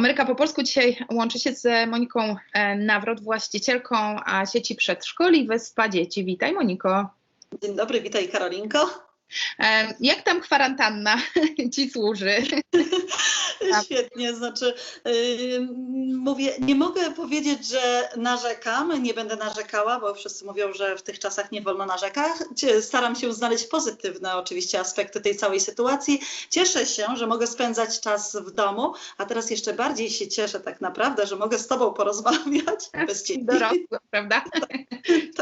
Ameryka po polsku dzisiaj łączy się z Moniką e, Nawrot, właścicielką sieci przedszkoli Wyspa Dzieci. Witaj Moniko. Dzień dobry, witaj Karolinko. E, Jak tam kwarantanna Ci służy? Świetnie, znaczy yy, mówię, nie mogę powiedzieć, że narzekam, nie będę narzekała, bo wszyscy mówią, że w tych czasach nie wolno narzekać. Staram się znaleźć pozytywne oczywiście aspekty tej całej sytuacji. Cieszę się, że mogę spędzać czas w domu, a teraz jeszcze bardziej się cieszę tak naprawdę, że mogę z Tobą porozmawiać bez Ciebie. Dorosła, prawda?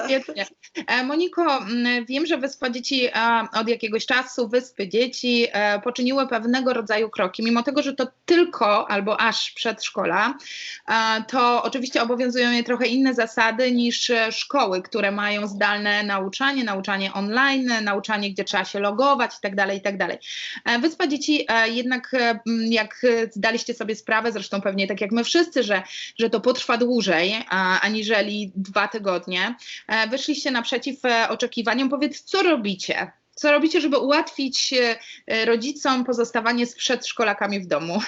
Tak. Świetnie. E, Moniko, m, wiem, że Wyspa Dzieci e, od jakiegoś czasu, Wyspy Dzieci e, poczyniły pewnego rodzaju kroki. Mimo tego, że to tylko albo aż przedszkola, to oczywiście obowiązują je trochę inne zasady niż szkoły, które mają zdalne nauczanie, nauczanie online, nauczanie, gdzie trzeba się logować itd. itd. E, Wyspa Dzieci jednak, jak zdaliście sobie sprawę, zresztą pewnie tak jak my wszyscy, że, że to potrwa dłużej aniżeli dwa tygodnie, wyszliście naprzeciw e, oczekiwaniom. Powiedz, co robicie? Co robicie, żeby ułatwić e, e, rodzicom pozostawanie z przedszkolakami w domu?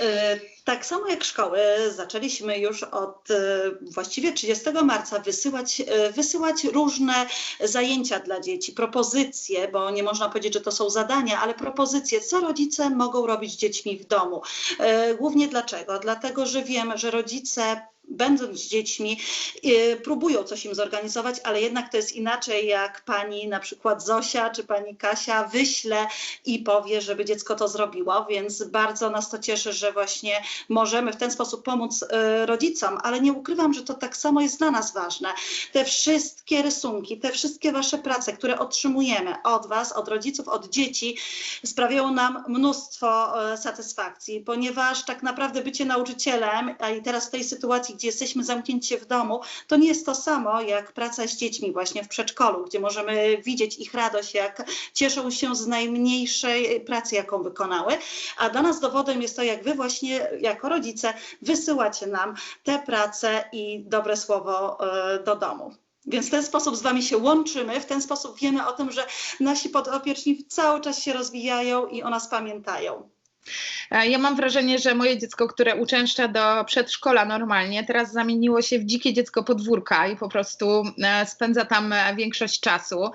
E, Tak samo jak szkoły, zaczęliśmy już od e, właściwie 30 marca wysyłać, e, wysyłać różne zajęcia dla dzieci, propozycje, bo nie można powiedzieć, że to są zadania, ale propozycje, co rodzice mogą robić z dziećmi w domu. E, Głównie dlaczego? Dlatego, że wiem, że rodzice będąc z dziećmi, e, próbują coś im zorganizować, ale jednak to jest inaczej, jak pani na przykład Zosia czy pani Kasia wyśle i powie, żeby dziecko to zrobiło, więc bardzo nas to cieszy, że właśnie możemy w ten sposób pomóc e, rodzicom, ale nie ukrywam, że to tak samo jest dla nas ważne. Te wszystkie rysunki, te wszystkie wasze prace, które otrzymujemy od was, od rodziców, od dzieci, sprawiają nam mnóstwo e, satysfakcji, ponieważ tak naprawdę bycie nauczycielem, a i teraz w tej sytuacji, gdzie jesteśmy zamknięci w domu, to nie jest to samo jak praca z dziećmi właśnie w przedszkolu, gdzie możemy widzieć ich radość, jak cieszą się z najmniejszej pracy, jaką wykonały. A dla nas dowodem jest to, jak wy właśnie jako rodzice wysyłacie nam te prace i dobre słowo e, do domu. Więc w ten sposób z Wami się łączymy, w ten sposób wiemy o tym, że nasi podopieczni cały czas się rozwijają i o nas pamiętają. E, Ja mam wrażenie, że moje dziecko, które uczęszcza do przedszkola normalnie, teraz zamieniło się w dzikie dziecko podwórka i po prostu e, spędza tam e, większość czasu,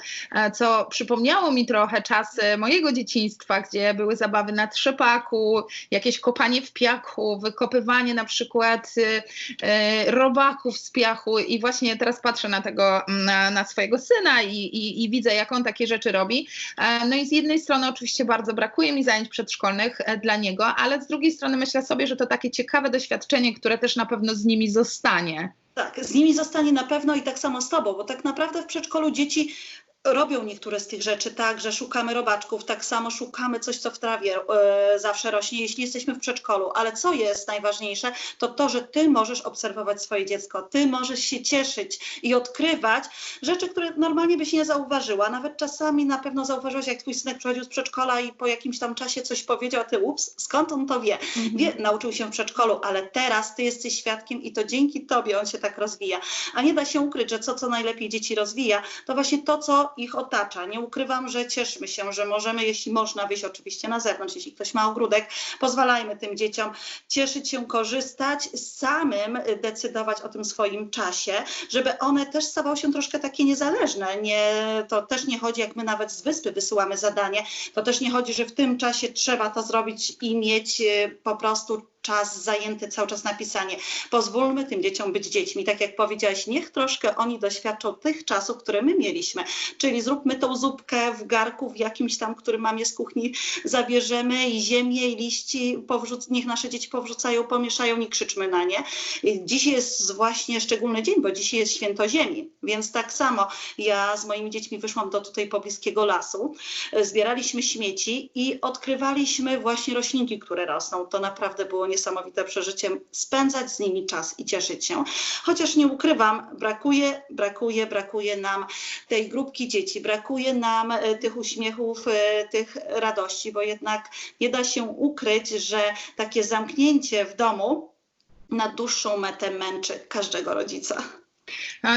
co przypomniało mi trochę czasy mojego dzieciństwa, gdzie były zabawy na trzepaku, jakieś kopanie w piachu, wykopywanie na przykład robaków z piachu i właśnie teraz patrzę na tego, na, na swojego syna i, i, i widzę, jak on takie rzeczy robi. No i z jednej strony oczywiście bardzo brakuje mi zajęć przedszkolnych dla niego, ale z drugiej strony myślę sobie, że to takie ciekawe doświadczenie, które też na pewno z nimi zostanie. Tak, z nimi zostanie na pewno i tak samo z Tobą, bo tak naprawdę w przedszkolu dzieci robią niektóre z tych rzeczy tak, że szukamy robaczków, tak samo szukamy coś, co w trawie e, zawsze rośnie, jeśli jesteśmy w przedszkolu. Ale co jest najważniejsze, to to, że ty możesz obserwować swoje dziecko, ty możesz się cieszyć i odkrywać rzeczy, które normalnie byś nie zauważyła. Nawet czasami na pewno zauważyłaś, jak twój synek przychodził z przedszkola i po jakimś tam czasie coś powiedział, a ty ups, skąd on to wie? wie? Nauczył się w przedszkolu, ale teraz ty jesteś świadkiem i to dzięki tobie on się tak rozwija. A nie da się ukryć, że co, co najlepiej dzieci rozwija, to właśnie to, co ich otacza. Nie ukrywam, że cieszmy się, że możemy, jeśli można wyjść oczywiście na zewnątrz, jeśli ktoś ma ogródek, pozwalajmy tym dzieciom cieszyć się, korzystać, samym decydować o tym swoim czasie, żeby one też stawały się troszkę takie niezależne. Nie, to też nie chodzi, jak my nawet z wyspy wysyłamy zadanie, to też nie chodzi, że w tym czasie trzeba to zrobić i mieć e, po prostu czas zajęty cały czas na pisanie. Pozwólmy tym dzieciom być dziećmi. Tak jak powiedziałaś, niech troszkę oni doświadczą tych czasów, które my mieliśmy. Czyli zróbmy tą zupkę w garku, w jakimś tam, który mamie z kuchni zabierzemy i ziemię i liści, powrzuc- niech nasze dzieci powrzucają, pomieszają, nie krzyczmy na nie. Dziś jest właśnie szczególny dzień, bo dzisiaj jest święto ziemi, więc tak samo ja z moimi dziećmi wyszłam do tutaj pobliskiego lasu, zbieraliśmy śmieci i odkrywaliśmy właśnie roślinki, które rosną. To naprawdę było niesamowite przeżycie, spędzać z nimi czas i cieszyć się. Chociaż nie ukrywam, brakuje, brakuje, brakuje nam tej grupki dzieci, brakuje nam e, tych uśmiechów, e, tych radości, bo jednak nie da się ukryć, że takie zamknięcie w domu na dłuższą metę męczy każdego rodzica.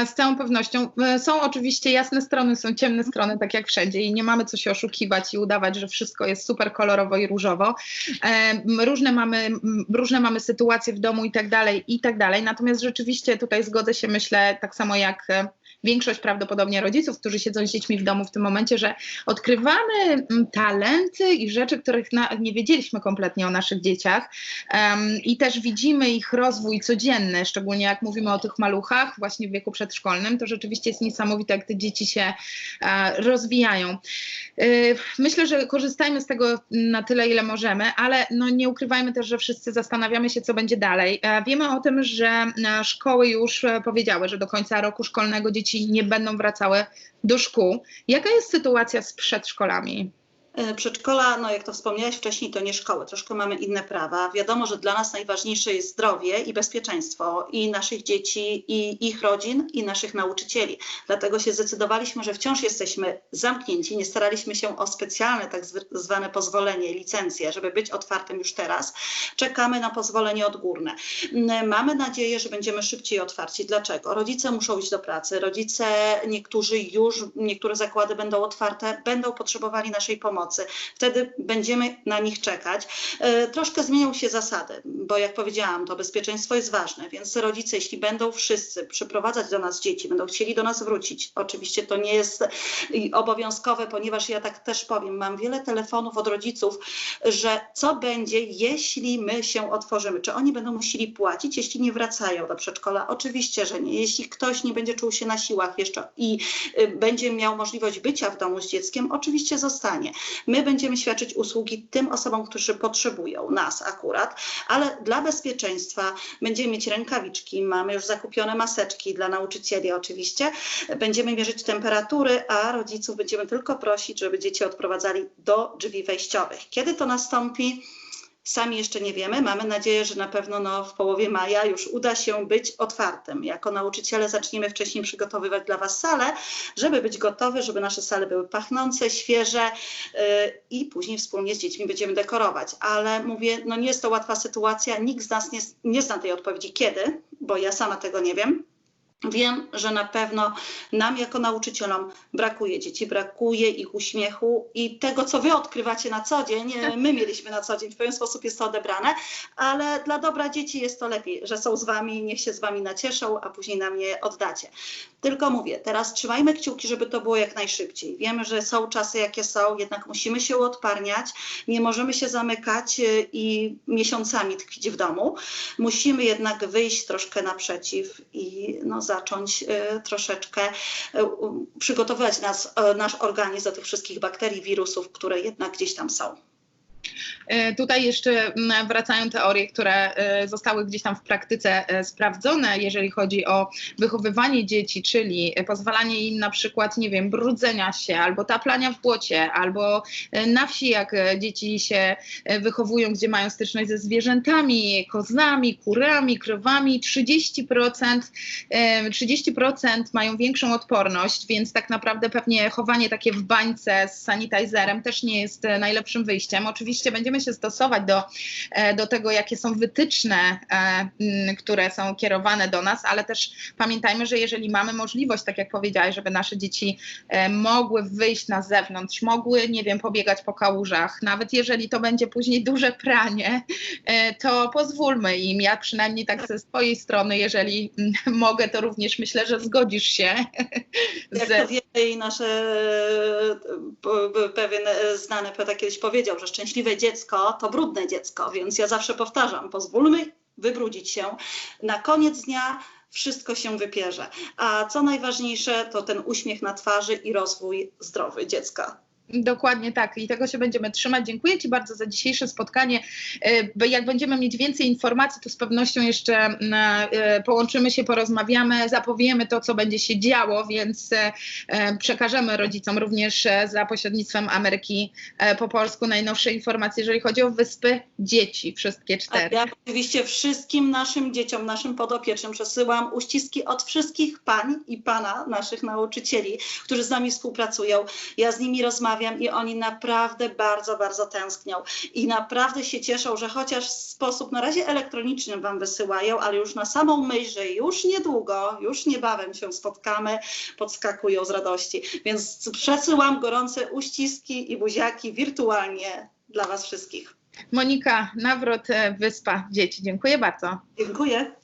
Z całą pewnością. E, są oczywiście jasne strony, są ciemne strony, tak jak wszędzie, i nie mamy co się oszukiwać i udawać, że wszystko jest super kolorowo i różowo. E, różne mamy, różne mamy sytuacje w domu i tak dalej, i tak dalej. Natomiast rzeczywiście tutaj zgodzę się, myślę, tak samo jak e, większość prawdopodobnie rodziców, którzy siedzą z dziećmi w domu w tym momencie, że odkrywamy talenty i rzeczy, których nie wiedzieliśmy kompletnie o naszych dzieciach i też widzimy ich rozwój codzienny, szczególnie jak mówimy o tych maluchach właśnie w wieku przedszkolnym, to rzeczywiście jest niesamowite, jak te dzieci się e, rozwijają. E, myślę, że korzystajmy z tego na tyle, ile możemy, ale no nie ukrywajmy też, że wszyscy zastanawiamy się, co będzie dalej. E, wiemy o tym, że szkoły już powiedziały, że do końca roku szkolnego dzieci nie będą wracały do szkół. Jaka jest sytuacja z przedszkolami? E, przedszkola, no jak to wspomniałeś wcześniej, to nie szkoły, troszkę mamy inne prawa. Wiadomo, że dla nas najważniejsze jest zdrowie i bezpieczeństwo i naszych dzieci, i ich rodzin, i naszych nauczycieli. Dlatego się zdecydowaliśmy, że wciąż jesteśmy zamknięci, nie staraliśmy się o specjalne tak zwane pozwolenie, licencję, żeby być otwartym już teraz. Czekamy na pozwolenie odgórne. Mamy nadzieję, że będziemy szybciej otwarci. Dlaczego? Rodzice muszą iść do pracy, rodzice, niektórzy już, niektóre zakłady będą otwarte, będą potrzebowali naszej pomocy pomocy. Wtedy będziemy na nich czekać. E, troszkę zmienią się zasady, bo jak powiedziałam, to bezpieczeństwo jest ważne, więc rodzice, jeśli będą wszyscy przyprowadzać do nas dzieci, będą chcieli do nas wrócić, oczywiście to nie jest obowiązkowe, ponieważ ja tak też powiem, mam wiele telefonów od rodziców, że co będzie, jeśli my się otworzymy? Czy oni będą musieli płacić, jeśli nie wracają do przedszkola? Oczywiście, że nie. Jeśli ktoś nie będzie czuł się na siłach jeszcze i y, będzie miał możliwość bycia w domu z dzieckiem, oczywiście zostanie. My będziemy świadczyć usługi tym osobom, którzy potrzebują nas akurat, ale dla bezpieczeństwa będziemy mieć rękawiczki, mamy już zakupione maseczki dla nauczycieli oczywiście, będziemy mierzyć temperatury, a rodziców będziemy tylko prosić, żeby dzieci odprowadzali do drzwi wejściowych. Kiedy to nastąpi? Sami jeszcze nie wiemy. Mamy nadzieję, że na pewno no, w połowie maja już uda się być otwartym. Jako nauczyciele zaczniemy wcześniej przygotowywać dla Was salę, żeby być gotowy, żeby nasze sale były pachnące, świeże yy, i później wspólnie z dziećmi będziemy dekorować. Ale mówię, no nie jest to łatwa sytuacja. Nikt z nas nie, nie zna tej odpowiedzi kiedy, bo ja sama tego nie wiem. Wiem, że na pewno nam jako nauczycielom brakuje dzieci, brakuje ich uśmiechu i tego, co wy odkrywacie na co dzień, my mieliśmy na co dzień, w pewien sposób jest to odebrane, ale dla dobra dzieci jest to lepiej, że są z wami, niech się z wami nacieszą, a później nam je oddacie. Tylko mówię, teraz trzymajmy kciuki, żeby to było jak najszybciej. Wiemy, że są czasy, jakie są, jednak musimy się odparniać, nie możemy się zamykać y, i miesiącami tkwić w domu. Musimy jednak wyjść troszkę naprzeciw i no, zacząć y, troszeczkę y, przygotowywać nas, nasz organizm do tych wszystkich bakterii, wirusów, które jednak gdzieś tam są. E, tutaj jeszcze mm, wracają teorie, które e, zostały gdzieś tam w praktyce e, sprawdzone, jeżeli chodzi o wychowywanie dzieci, czyli pozwalanie im na przykład, nie wiem, brudzenia się, albo taplania w błocie, albo na wsi, jak dzieci się wychowują, gdzie mają styczność ze zwierzętami, kozami, kurami, krowami, 30%, 30% mają większą odporność, więc tak naprawdę pewnie chowanie takie w bańce z sanitizerem też nie jest najlepszym wyjściem. Oczywiście będziemy się stosować do, e, do tego, jakie są wytyczne, e, które są kierowane do nas, ale też pamiętajmy, że jeżeli mamy możliwość, tak jak powiedziałeś, żeby nasze dzieci e, mogły wyjść na zewnątrz, mogły, nie wiem, pobiegać po kałużach, nawet jeżeli to będzie później duże pranie, to pozwólmy im. Ja przynajmniej tak ze swojej strony, jeżeli mogę, to również myślę, że zgodzisz się. Jak to wiemy i nasze pewien znany poeta kiedyś powiedział, że szczęśliwe dziecko to brudne dziecko, więc ja zawsze powtarzam, pozwólmy wybrudzić się. Na koniec dnia wszystko się wypierze. A co najważniejsze, to ten uśmiech na twarzy i rozwój zdrowy dziecka. Dokładnie tak i tego się będziemy trzymać. Dziękuję Ci bardzo za dzisiejsze spotkanie. E, jak będziemy mieć więcej informacji, to z pewnością jeszcze e, połączymy się, porozmawiamy, zapowiemy to, co będzie się działo, więc e, przekażemy rodzicom również za pośrednictwem Ameryki po polsku najnowsze informacje, jeżeli chodzi o wyspy dzieci, wszystkie cztery. Ja oczywiście wszystkim naszym dzieciom, naszym podopiecznym przesyłam uściski od wszystkich pań i pana, naszych nauczycieli, którzy z nami współpracują. Ja z nimi rozmawiam rozmawiam i oni naprawdę bardzo, bardzo tęsknią i naprawdę się cieszą, że chociaż w sposób na razie elektroniczny Wam wysyłają, ale już na samą myśl, że już niedługo, już niebawem się spotkamy, podskakują z radości. Więc przesyłam gorące uściski i buziaki wirtualnie dla Was wszystkich. Monika, nawrót e, Wyspa Dzieci. Dziękuję bardzo. Dziękuję.